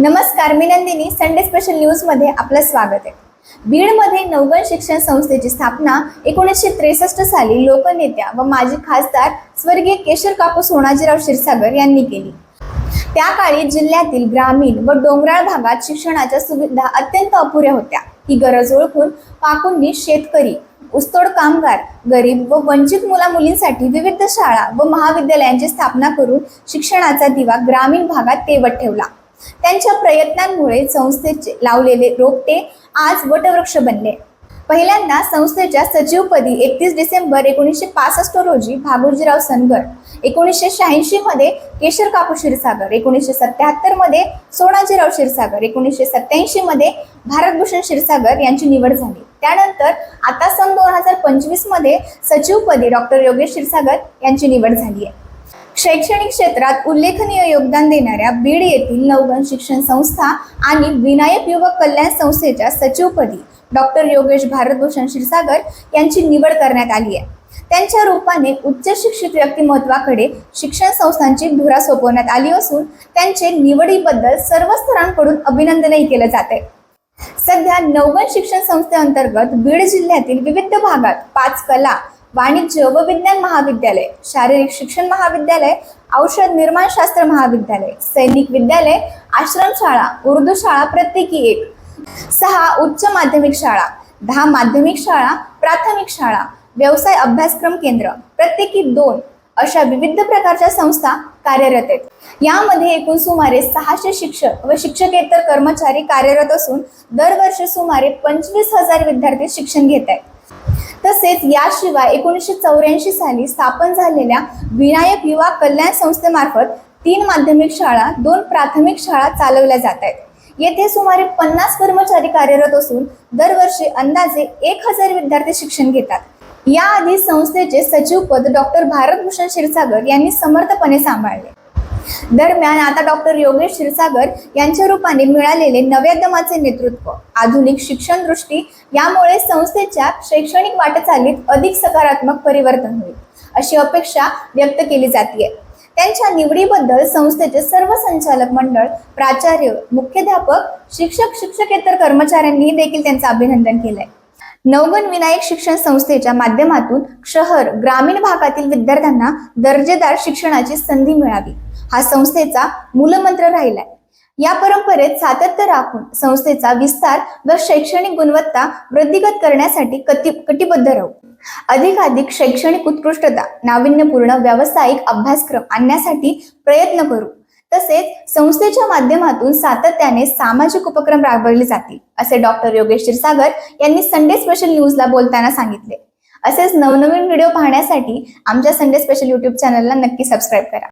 नमस्कार मी Nandini. Sunday special न्यूजमध्ये आपलं स्वागत आहे. बीडमध्ये नवगण शिक्षण संस्थेची स्थापना एकोणीसशे त्रेसष्ट साली लोकनेत्या व माजी खासदार स्वर्गीय केशर काकू सोनाजीराव क्षीरसागर यांनी केली. त्या काळी जिल्ह्यातील ग्रामीण व डोंगराळ भागात शिक्षणाच्या सुविधा अत्यंत अपुऱ्या होत्या. ही गरज ओळखून काकूंनी शेतकरी ऊसतोड कामगार गरीब व वंचित मुला मुलींसाठी विविध शाळा व महाविद्यालयांची स्थापना करून शिक्षणाचा दिवा ग्रामीण भागात तेवत ठेवला. त्यांच्या प्रयत्नांमुळे संस्थेचे लावलेले रोपटे आज वटवृक्ष बनले. पहिल्यांदा संस्थेच्या सचिवपदी एकतीस डिसेंबर एकोणीसशे पासष्ट रोजी भागोजीराव सनगर एकोणीसशे शहाऐंशी मध्ये केशर कापू क्षीरसागर एकोणीसशे सत्याहत्तरमध्ये सोनाजीराव क्षीरसागर एकोणीसशे सत्याऐंशी मध्ये भारतभूषण क्षीरसागर यांची निवड झाली. त्यानंतर आता सन दोन हजार पंचवीसमध्ये सचिवपदी डॉक्टर योगेश क्षीरसागर यांची निवड झाली आहे. शैक्षणिक क्षेत्रात उल्लेखनीय योगदान देणाऱ्या बीड येथील नवगण शिक्षण संस्था आणि विनायक युवक कल्याण संस्थेच्या सचिवपदी डॉक्टर योगेश भारतभूषण क्षीरसागर यांची निवड करण्यात आली आहे. त्यांच्या रूपाने उच्च शिक्षित व्यक्तिमत्वाकडे शिक्षण संस्थांची धुरा सोपवण्यात आली असून त्यांचे निवडीबद्दल सर्व स्तरांकडून अभिनंदनही केलं जात. आहे सध्या नवगण शिक्षण संस्थेअंतर्गत बीड जिल्ह्यातील विविध भागात पाच कला वाणिज्य व विज्ञान महाविद्यालय शारीरिक शिक्षण महाविद्यालय औषध निर्माणशास्त्र महाविद्यालय सैनिक विद्यालय आश्रमशाळा उर्दू शाळा प्रत्येकी एक. सहा उच्च माध्यमिक शाळा. दहा माध्यमिक शाळा प्राथमिक शाळा. व्यवसाय अभ्यासक्रम केंद्र. प्रत्येकी दोन अशा विविध प्रकारच्या संस्था कार्यरत आहेत. यामध्ये एकूण सुमारे सहाशे शिक्षक व शिक्षकेतर कर्मचारी कार्यरत असून दरवर्षी सुमारे पंचवीस हजार विद्यार्थी शिक्षण घेत आहेत. तसेच याशिवाय एकोणीसशे चौऱ्याऐंशी साली स्थापन झालेल्या विनायक युवा कल्याण संस्थेमार्फत तीन माध्यमिक शाळा दोन प्राथमिक शाळा चालवल्या जात आहेत. येथे सुमारे पन्नास कर्मचारी कार्यरत असून दरवर्षी अंदाजे एक हजार विद्यार्थी शिक्षण घेतात. याआधी संस्थेचे सचिवपद डॉक्टर भारतभूषण क्षीरसागर यांनी समर्थपणे सांभाळले. दरम्यान आता डॉक्टर योगेश क्षीरसागर यांच्या रूपाने मिळालेले नव्या दमाचे नेतृत्व. आधुनिक शिक्षण दृष्टी यामुळे संस्थेच्या शैक्षणिक वाटचालीत अधिक सकारात्मक परिवर्तन होईल अशी अपेक्षा व्यक्त केली जाते त्यांच्या निवडीबद्दल संस्थेचे सर्व संचालक मंडळ प्राचार्य मुख्याध्यापक शिक्षक शिक्षकेतर कर्मचाऱ्यांनी देखील त्यांचं अभिनंदन केलंय. नवगन विनायक शिक्षण संस्थेच्या माध्यमातून शहर ग्रामीण भागातील विद्यार्थ्यांना दर्जेदार शिक्षणाची संधी मिळावी. हा संस्थेचा मूलमंत्र राहिलाय. या परंपरेत सातत्य राखून संस्थेचा विस्तार व शैक्षणिक गुणवत्ता वृद्धिगत करण्यासाठी कटी कटिबद्ध राहू. अधिकाधिक शैक्षणिक उत्कृष्टता नाविन्यपूर्ण व्यावसायिक अभ्यासक्रम आणण्यासाठी प्रयत्न करू. तसेच संस्थेच्या माध्यमातून सातत्याने सामाजिक उपक्रम राबवले जातील असे डॉक्टर योगेश क्षीरसागर यांनी संडे स्पेशल न्यूजला बोलताना सांगितले. असेच नवनवीन व्हिडिओ पाहण्यासाठी आमच्या संडे स्पेशल युट्यूब चॅनलला नक्की सबस्क्राईब करा.